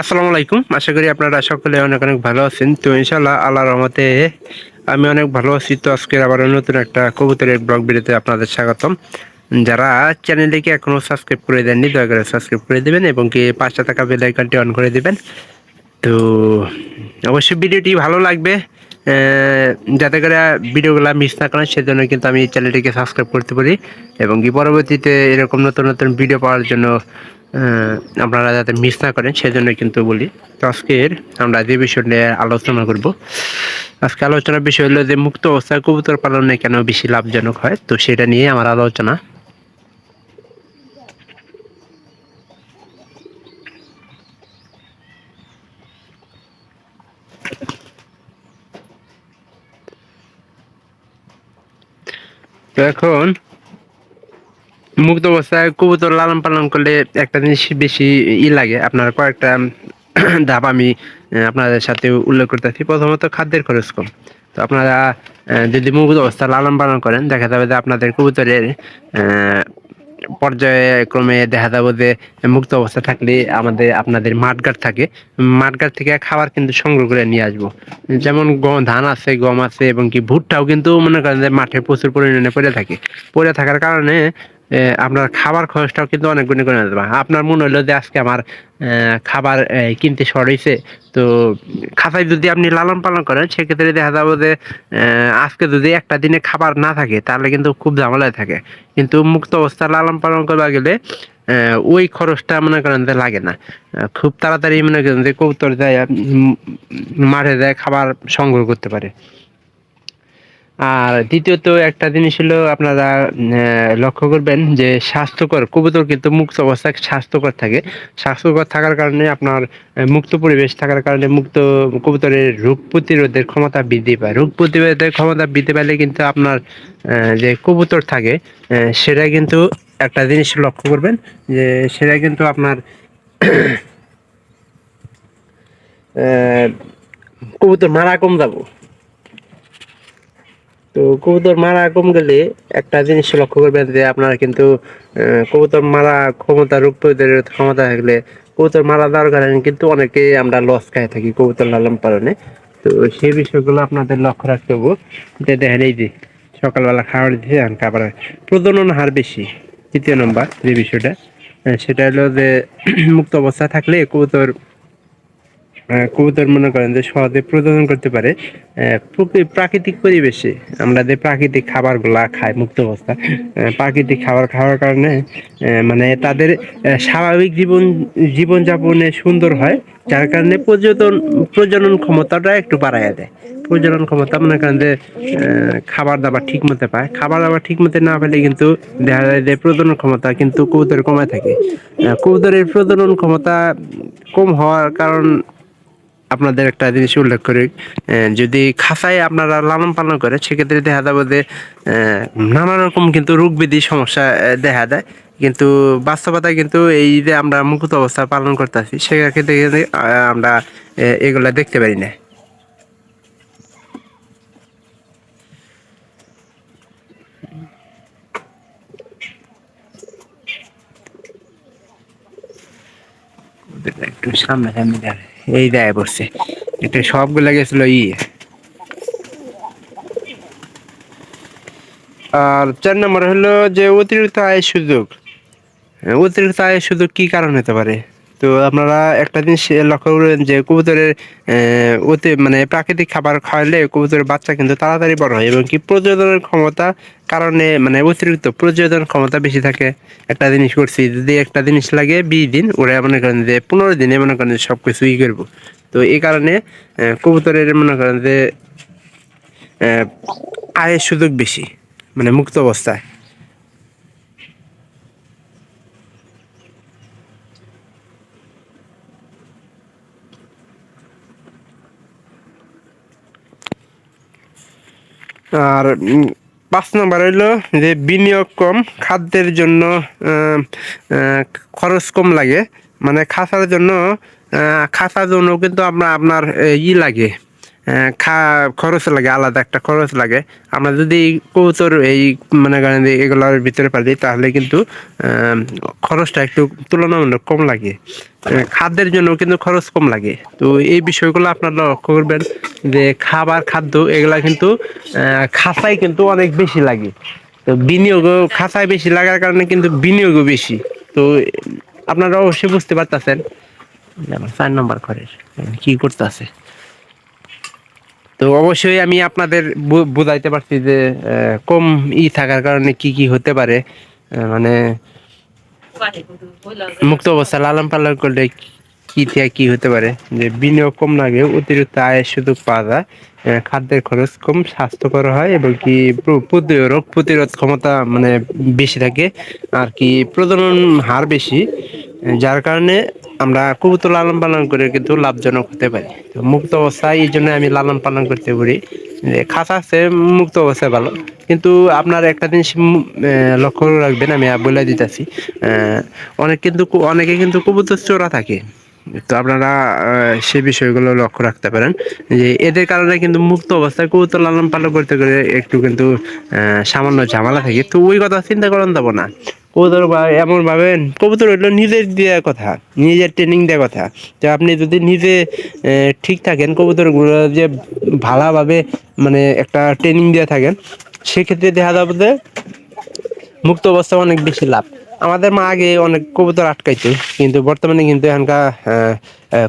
আসসালামু আলাইকুম। আশা করি আপনারা সকলে অনেক অনেক ভালো আছেন। তো ইনশাল্লাহ আল্লাহর রহমতে আমি অনেক ভালো আছি। তো আজকে আবার নতুন একটা কবুতরের ব্লগ ভিডিওতে আপনাদের স্বাগতম। যারা চ্যানেলটিকে এখনও সাবস্ক্রাইব করে দেননি, দয়া করে সাবস্ক্রাইব করে দেবেন এবং কি পাঁচটা টাকা বেল আইকনটি অন করে দেবেন। তো অবশ্যই ভিডিওটি ভালো লাগবে। যাতে করে ভিডিওগুলো মিস না করেন, সেজন্য কিন্তু আমি চ্যানেলটিকে সাবস্ক্রাইব করতে পারি। এবং কি পরবর্তীতে এরকম নতুন নতুন ভিডিও পাওয়ার জন্য আপনারা যাতে মিস না করেন সেজন্য কিন্তু বলি। তো আজকের আমরা যে বিষয় নিয়ে আলোচনা করব, আজকে আলোচনার বিষয় হলো যে মুক্ত অবস্থায় কবুতর পালনে কেন বেশি লাভজনক হয়? তো সেটা নিয়ে আমার আলোচনা। তো এখন মুক্ত অবস্থায় কবুতর লালন পালন করলে একটা জিনিস বেশি ই লাগে। আপনার কয়েকটা ধাপ আমি আপনাদের সাথে উল্লেখ করতেছি। প্রথমত খাদ্যের খরচ কম। তো আপনারা যদি মুক্ত অবস্থা লালন পালন করেন, দেখা যাবে যে আপনাদের কবুতরের পর্যায়ক্রমে দেখা যাবে যে মুক্ত অবস্থা থাকলে আমাদের, আপনাদের মাঠঘাট থাকে। মাঠঘাট থেকে খাবার কিন্তু সংগ্রহ করে নিয়ে আসব। যেমন গম ধান আছে, গম আছে, এবং কি ভুট্টাও কিন্তু মনে করেন যে মাঠে প্রচুর পরিমাণে পড়ে থাকে। পড়ে থাকার কারণে আপনার খাবার খরচটাও কিন্তু অনেক গুণে করে দেবে আপনার মনে হলো যে আজকে আমার খাবার কিনতে হয়েছে তো খাতায় যদি আপনি লালন পালন করেন, সেক্ষেত্রে দেখা যাবে যে আজকে যদি একটা দিনে খাবার না থাকে, তাহলে কিন্তু খুব ঝামেলায় থাকে। কিন্তু মুক্ত অবস্থা লালন পালন করবা গেলে ওই খরচটা মনে করেন যে লাগে না। খুব তাড়াতাড়ি মনে করেন যে কবুতর যায় মাঠে যায়, খাবার সংগ্রহ করতে পারে। আর দ্বিতীয়ত একটা জিনিস হলো আপনারা লক্ষ্য করবেন যে স্বাস্থ্যকর, কবুতর কিন্তু মুক্ত অবস্থায় স্বাস্থ্যকর থাকে। স্বাস্থ্যকর থাকার কারণে আপনার মুক্ত পরিবেশ থাকার কারণে মুক্ত কবুতরের রোগ প্রতিরোধের ক্ষমতা বৃদ্ধি পায়। রোগ প্রতিরোধের ক্ষমতা বৃদ্ধি পেলে কিন্তু আপনার যে কবুতর থাকে সেটা কিন্তু একটা জিনিস লক্ষ্য করবেন যে সেটা কিন্তু আপনার কবুতর মারা কম যাব। তো কবুতর মারা কম গেলে একটা জিনিস লক্ষ্য করবেন যে আপনার কিন্তু কবুতর মারা ক্ষমতা, রোগ প্রতিরোধ ক্ষমতা থাকলে কবুতর মারা দেওয়ার কারণে কিন্তু অনেকে আমরা লস খাই থাকি কবুতর লালন পালনে। তো সেই বিষয়গুলো আপনাদের লক্ষ্য রাখতে হবে। যে দেখেন এই যে সকালবেলা খাবার এখন খাবার প্রজনন হার বেশি। তৃতীয় নম্বর যে বিষয়টা সেটা হলো যে মুক্ত অবস্থা থাকলে কবুতর কবুতর মনে করেন যে সহজে প্রজনন করতে পারে প্রাকৃতিক পরিবেশে আমরা যে প্রাকৃতিক খাবারগুলা খাই, মুক্ত অবস্থা প্রাকৃতিক খাবার খাওয়ার কারণে মানে তাদের স্বাভাবিক জীবন, জীবনযাপনে সুন্দর হয়, যার কারণে প্রজনন প্রজনন ক্ষমতাটা একটু বাড়াইয়া দেয়। প্রজনন ক্ষমতা মনে করেন যে খাবার দাবার ঠিক মতো পায় খাবার দাবার ঠিক মতো না পেলে কিন্তু দেখা যায় যে প্রজনন ক্ষমতা কিন্তু কবুতরের কমে থাকে। কবুতরের প্রজনন ক্ষমতা কম হওয়ার কারণ আপনাদের একটা জিনিস উল্লেখ করি যদি খাঁচায় আপনারা লালন পালন করে, সেক্ষেত্রে দেখা যাবে যে নানা রকম কিন্তু রোগ ব্যাধি সমস্যা দেখা দেয় কিন্তু বাস্তবতায় কিন্তু এই যে আমরা মুক্ত অবস্থা পালন করতেছি, সেক্ষেত্রে আমরা এগুলা দেখতে পারি না একটু সামনে সামনে দাঁড়ায়। এই দেয় পড়ছে এটা সবগুলা গেছিল ই আর চার নম্বর হলো যে অতিরিক্ত আয়ের সুযোগ। অতিরিক্ত আয়ের সুযোগ কি কারণ হতে পারে? তো আপনারা একটা জিনিস লক্ষ্য করবেন যে কবুতরের অতি মানে প্রাকৃতিক খাবার খাওয়ালে কবুতরের বাচ্চা কিন্তু তাড়াতাড়ি বড় হয় এবং কি প্রজননের ক্ষমতা কারণে মানে অতিরিক্ত প্রজনন ক্ষমতা বেশি থাকে। একটা জিনিস করছি, যদি একটা জিনিস লাগে বিশ দিন, ওরা মনে করেন যে পনেরো দিনে মনে করেন যে সব কিছু করব। তো এই কারণে কবুতরের মনে করেন যে আয়ের সুযোগ বেশি মানে মুক্ত অবস্থায়। আর পাঁচ নম্বর হইল যে বিনিয়োগ কম, খাদ্যের জন্য খরচ কম লাগে। মানে খাসার জন্য খাসার জন্য কিন্তু আপনার আপনার ই লাগে। খরচ লাগে, আলাদা একটা খরচ লাগে। আমরা যদি কবুতর এই মানে এগুলোর ভিতরে পালি তাহলে কিন্তু খরচটা একটু তুলনামূলক কম লাগে। খাদ্যের জন্য কিন্তু খরচ কম লাগে। তো এই বিষয়গুলো আপনারা লক্ষ্য করবেন যে খাবার, খাদ্য, এগুলা কিন্তু খাঁচাই কিন্তু অনেক বেশি লাগে। তো বিনিয়োগও খাঁচায় বেশি লাগার কারণে কিন্তু বিনিয়োগও বেশি। তো আপনারা অবশ্যই বুঝতে পারতেছেন। চার নম্বর ঘরের, কি করতেছে? তো অবশ্যই আমি আপনাদের বুঝাইতে পারছি যে কম ই থাকার কারণে কি কি হতে পারে। মানে মুক্ত অবস্থা, লালন পালন করলে কি থেকে কি হতে পারে? যে বিনিয়োগ কম লাগে, অতিরিক্ত আয়ের সুযোগ পাওয়া যায় খাদ্যের খরচ কম, স্বাস্থ্যকর হয় এবং কি রোগ প্রতিরোধ ক্ষমতা মানে বেশি থাকে, আর কি প্রজনন হার বেশি, যার কারণে আমরা কবুতর লালন পালন করে কিন্তু লাভজনক হতে পারি। তো মুক্ত অবস্থায় এই জন্য আমি লালন পালন করতে পারি। যে খাঁচা আছে, মুক্ত অবস্থায় ভালো। কিন্তু আপনার একটা জিনিস লক্ষ্য রাখবেন, আমি বলে দিতেছি। অনেক কিন্তু অনেকে কিন্তু কবুতর চোরা থাকে। তো আপনারা সে বিষয়গুলো লক্ষ্য রাখতে পারেন। যে এদের কারণে কিন্তু মুক্ত অবস্থায় কবুতর লালন পালন করতে গেলে একটু কিন্তু সামান্য ঝামেলা থাকে। তো ওই কথা চিন্তা করেন দেবো না। কবুতর এমন ভাবেন, কবুতর হইল নিজের দেওয়া কথা, নিজের ট্রেনিং দেওয়া কথা। তো আপনি যদি নিজে ঠিক থাকেন, কবুতরগুলো যে ভালোভাবে মানে একটা ট্রেনিং দিয়ে থাকেন, সেক্ষেত্রে দেখা যাবে যে মুক্ত অবস্থা অনেক বেশি লাভ। আমাদের মা আগে অনেক কবুতর আটকাইতো, কিন্তু বর্তমানে কিন্তু এখানকার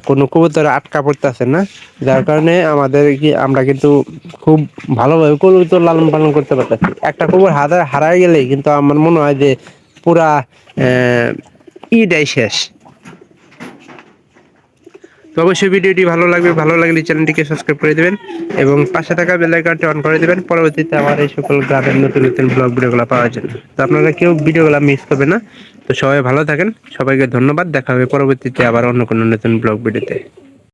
কোনো কবুতর আটকা পড়তেছে না। যার কারণে আমাদের কি, আমরা কিন্তু খুব ভালোভাবে কবুতর লালন পালন করতে পারতেছি। একটা কবুতর হাজার হারাই গেলেই কিন্তু আমার মনে হয় যে পুরা ইটাই শেষ। তো অবশ্যই ভিডিওটি ভালো লাগবে, ভালো লাগলে চ্যানেলটিকে সাবস্ক্রাইব করে দেবেন এবং পাশে থাকা বেল অন করে দেবেন। পরবর্তীতে আমার এই সকল গ্রামের নতুন নতুন ব্লগ ভিডিওগুলো পাওয়ার জন্য। তো আপনারা কেউ ভিডিওগুলো মিস করবেন না। তো সবাই ভালো থাকেন। সবাইকে ধন্যবাদ। দেখা হবে পরবর্তীতে আবার অন্য কোনো নতুন ব্লগ ভিডিওতে